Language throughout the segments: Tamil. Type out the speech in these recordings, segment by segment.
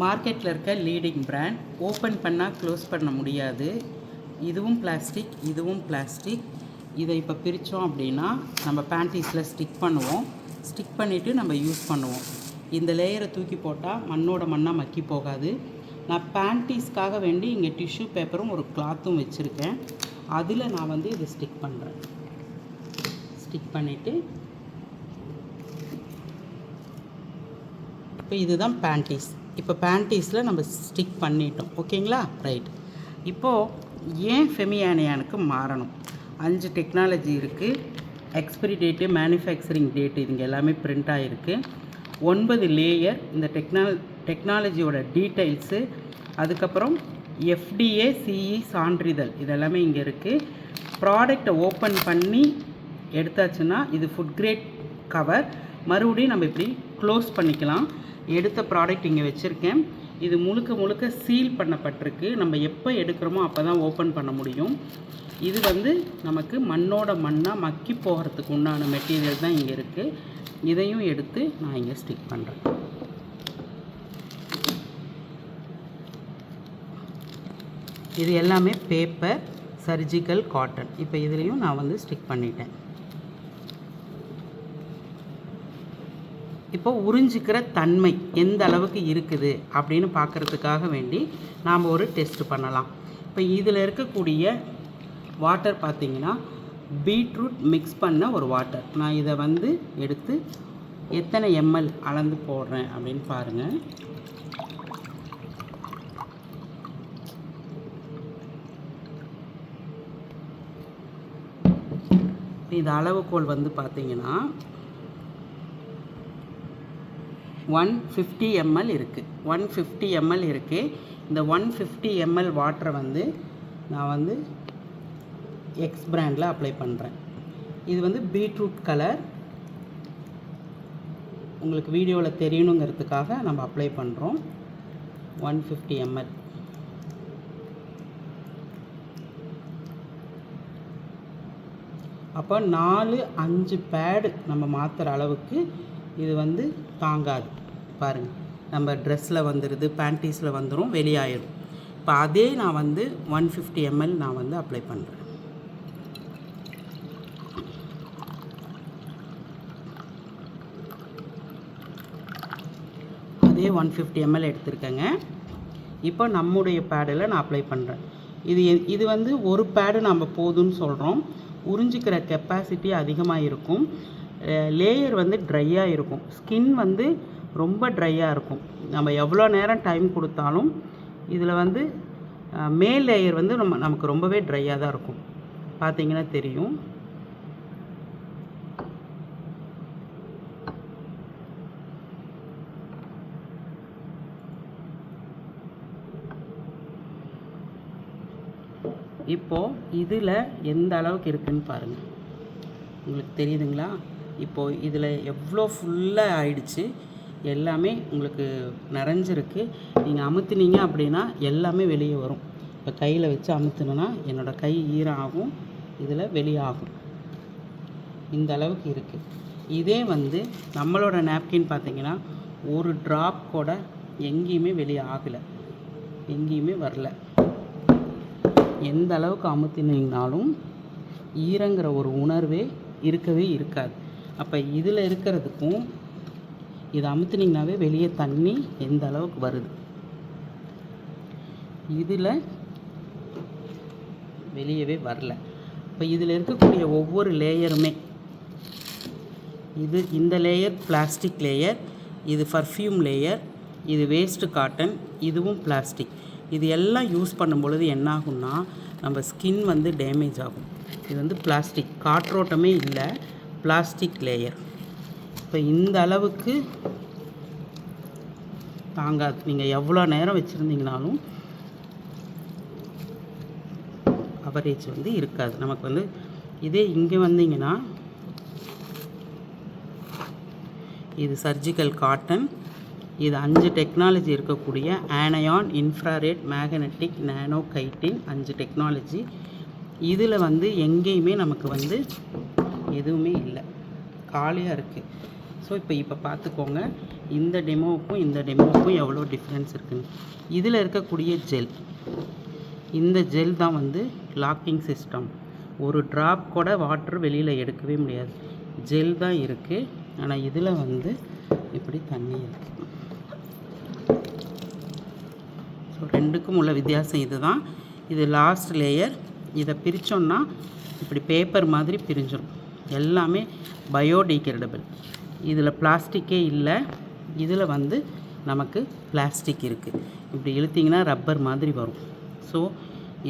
மார்க்கெட்டில் இருக்க லீடிங் பிராண்ட் ஓப்பன் பண்ணால் க்ளோஸ் பண்ண முடியாது. இதுவும் பிளாஸ்டிக் இதுவும் பிளாஸ்டிக் இதை இப்போ பிரித்தோம் அப்படின்னா நம்ம பேண்டீஸில் ஸ்டிக் பண்ணுவோம். ஸ்டிக் பண்ணிவிட்டு நம்ம யூஸ் பண்ணுவோம். இந்த லேயரை தூக்கி போட்டால் மண்ணோட மண்ணாக மக்கி போகாது. நான் பேண்டீஸ்க்காக வேண்டி இங்கே டிஷ்யூ பேப்பரும் ஒரு கிளாத்தும் வச்சுருக்கேன். அதில் நான் வந்து இதை ஸ்டிக் பண்ணுறேன் ஸ்டிக் பண்ணிவிட்டு இப்போ இதுதான் பேண்டீஸ் இப்போ பேண்டீஸில் நம்ம ஸ்டிக் பண்ணிட்டோம். ஓகேங்களா? ரைட் இப்போது ஏன் ஃபெமியானியானுக்கு மாறணும்? அஞ்சு டெக்னாலஜி இருக்குது எக்ஸ்பிரி டேட்டு மேனுஃபேக்சரிங் டேட்டு இதுங்க எல்லாமே பிரிண்ட் ஆகிருக்கு ஒன்பது லேயர் இந்த டெக்னால் டெக்னாலஜியோட டீட்டெயில்ஸு அதுக்கப்புறம் எஃப்டிஏ சிஇ சான்றிதழ் இதெல்லாமே இங்கே இருக்குது ப்ராடக்டை ஓப்பன் பண்ணி எடுத்தாச்சுன்னா இது ஃபுட் கிரேட் கவர் மறுபடியும் நம்ம இப்படி க்ளோஸ் பண்ணிக்கலாம். எடுத்த ப்ராடக்ட் இங்கே வச்சுருக்கேன். இது முழுக்க முழுக்க சீல் பண்ணப்பட்டிருக்கு. நம்ம எப்போ எடுக்கிறோமோ அப்போ தான் ஓப்பன் பண்ண முடியும். இது வந்து நமக்கு மண்ணோட மண்ணாக மக்கி போகிறதுக்கு உண்டான மெட்டீரியல் தான் இங்கே இருக்குது இதையும் எடுத்து நான் இங்கே ஸ்டிக் பண்ணுறேன் இது எல்லாமே பேப்பர் சர்ஜிக்கல் காட்டன் இப்போ இதுலேயும் நான் வந்து ஸ்டிக் பண்ணிட்டேன். இப்போ உறிஞ்சிக்கிற தன்மை எந்த அளவுக்கு இருக்குது அப்படின்னு பார்க்குறதுக்காக வேண்டி நாம் ஒரு டெஸ்ட் பண்ணலாம். இப்போ இதில் இருக்கக்கூடிய வாட்டர் பார்த்தீங்கன்னா பீட்ரூட் மிக்ஸ் பண்ண ஒரு வாட்டர் நான் இதை வந்து எடுத்து எத்தனை எம்எல் அளந்து போடுறேன் அப்படின்னு பாருங்கள் இது அளவுகோல் வந்து பார்த்தீங்கன்னா ஒன் ஃபிஃப்டி எம்எல் இருக்குது ஒன் ஃபிஃப்டி எம்எல் இருக்குது இந்த ஒன் ஃபிஃப்டி எம்எல் வாட்டரை வந்து நான் வந்து எக்ஸ் பிராண்டில் அப்ளை பண்ணுறேன் இது வந்து பீட்ரூட் கலர் உங்களுக்கு வீடியோவில் தெரியணுங்கிறதுக்காக நம்ம அப்ளை பண்ணுறோம் ஒன் ஃபிஃப்டி எம்எல் அப்போ நாலு அஞ்சு பேடு நம்ம மாற்றுற அளவுக்கு இது வந்து தாங்காது. பாருங்கள் நம்ம ட்ரெஸ்ஸில் வந்துடுது பேண்டீஸில் வந்துடும் வெளியாயிடும் இப்போ அதே நான் வந்து ஒன் ஃபிஃப்டி எம்எல் நான் வந்து அப்ளை பண்ணுறேன் அதே ஒன் ஃபிஃப்டி எம்எல் எடுத்திருக்கேங்க. இப்போ நம்முடைய பேடில் நான் அப்ளை பண்ணுறேன் இது இது வந்து ஒரு பேடு நம்ம போதும்னு சொல்கிறோம் உறிஞ்சிக்கிற கெப்பாசிட்டி அதிகமாக இருக்கும். லேயர் வந்து ட்ரையாக இருக்கும். ஸ்கின் வந்து ரொம்ப ட்ரையாக இருக்கும். நம்ம எவ்வளோ நேரம் டைம் கொடுத்தாலும் இதில் வந்து மேல் லேயர் வந்து நம்ம நமக்கு ரொம்பவே ட்ரையாக தான் இருக்கும். பார்த்தீங்கன்னா தெரியும். இப்போது இதில் எந்த அளவுக்கு இருக்குன்னு பாருங்கள் உங்களுக்கு தெரியுதுங்களா? இப்போது இதில் எவ்வளோ ஃபுல்லாக ஆயிடுச்சு எல்லாமே உங்களுக்கு நிறைஞ்சிருக்கு. நீங்கள் அமுத்துனீங்க அப்படின்னா எல்லாமே வெளியே வரும். இப்போ கையில் வச்சு அமுத்துனேன்னா என்னோடய கை ஈரம் ஆகும் இதில் வெளியாகும். இந்த அளவுக்கு இருக்குது இதே வந்து நம்மளோட நாப்கின் பார்த்தீங்கன்னா ஒரு ட்ராப் கூட எங்கேயுமே வெளியே ஆகலை. எங்கேயுமே வரல. எந்த அளவுக்கு அமுத்தினீங்கனாலும் ஈரங்கிற ஒரு உணர்வே இருக்கவே இருக்காது. அப்போ இதில் இருக்கிறதுக்கும் இதை அமுத்துனிங்கனாவே வெளியே தண்ணி எந்த அளவுக்கு வருது? இதில் வெளியவே வரல. இப்போ இதில் இருக்கக்கூடிய ஒவ்வொரு லேயருமே இது இந்த லேயர் பிளாஸ்டிக் லேயர் இது பர்ஃப்யூம் லேயர் இது வேஸ்ட்டு காட்டன் இதுவும் பிளாஸ்டிக். இது எல்லாம் யூஸ் பண்ணும் பொழுது என்ன ஆகும்னா நம்ம ஸ்கின் வந்து டேமேஜ் ஆகும். இது வந்து பிளாஸ்டிக். காற்றோட்டமே இல்லை. பிளாஸ்டிக் லேயர் இப்போ இந்த அளவுக்கு தாங்காது நீங்கள் எவ்வளோ நேரம் வச்சுருந்தீங்கனாலும் கவரேஜ் வந்து இருக்காது. நமக்கு வந்து இதே இங்கே வந்தீங்கன்னா இது சர்ஜிக்கல் காட்டன் இது அஞ்சு டெக்னாலஜி இருக்கக்கூடிய anion infrared magnetic nano chitin அஞ்சு டெக்னாலஜி இதில் வந்து எங்கேயுமே நமக்கு வந்து எதுவுமே இல்லை. காலியாக இருக்குது ஸோ இப்போ இப்போ பார்த்துக்கோங்க இந்த டெமோவுக்கும் இந்த டெமோவுக்கும் எவ்வளோ டிஃப்ரென்ஸ் இருக்குன்னு. இதில் இருக்கக்கூடிய ஜெல் இந்த ஜெல் தான் வந்து லாக்கிங் சிஸ்டம் ஒரு ட்ராப் கூட வாட்டர் வெளியில் எடுக்கவே முடியாது. ஜெல் தான் இருக்குது ஆனால் இதில் வந்து இப்படி தண்ணி இருக்குது ஸோ ரெண்டுக்கும் உள்ள வித்தியாசம் இதுதான். இது லாஸ்ட் லேயர் இதை பிரித்தோன்னா இப்படி பேப்பர் மாதிரி பிரிஞ்சிடும் எல்லாமே பயோடிகிரேடபிள். இதில் பிளாஸ்டிக்கே இல்லை. இதில் வந்து நமக்கு பிளாஸ்டிக் இருக்குது இப்படி இழுத்திங்கன்னா ரப்பர் மாதிரி வரும். ஸோ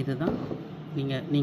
இதுதான் நீங்கள் நீங்கள்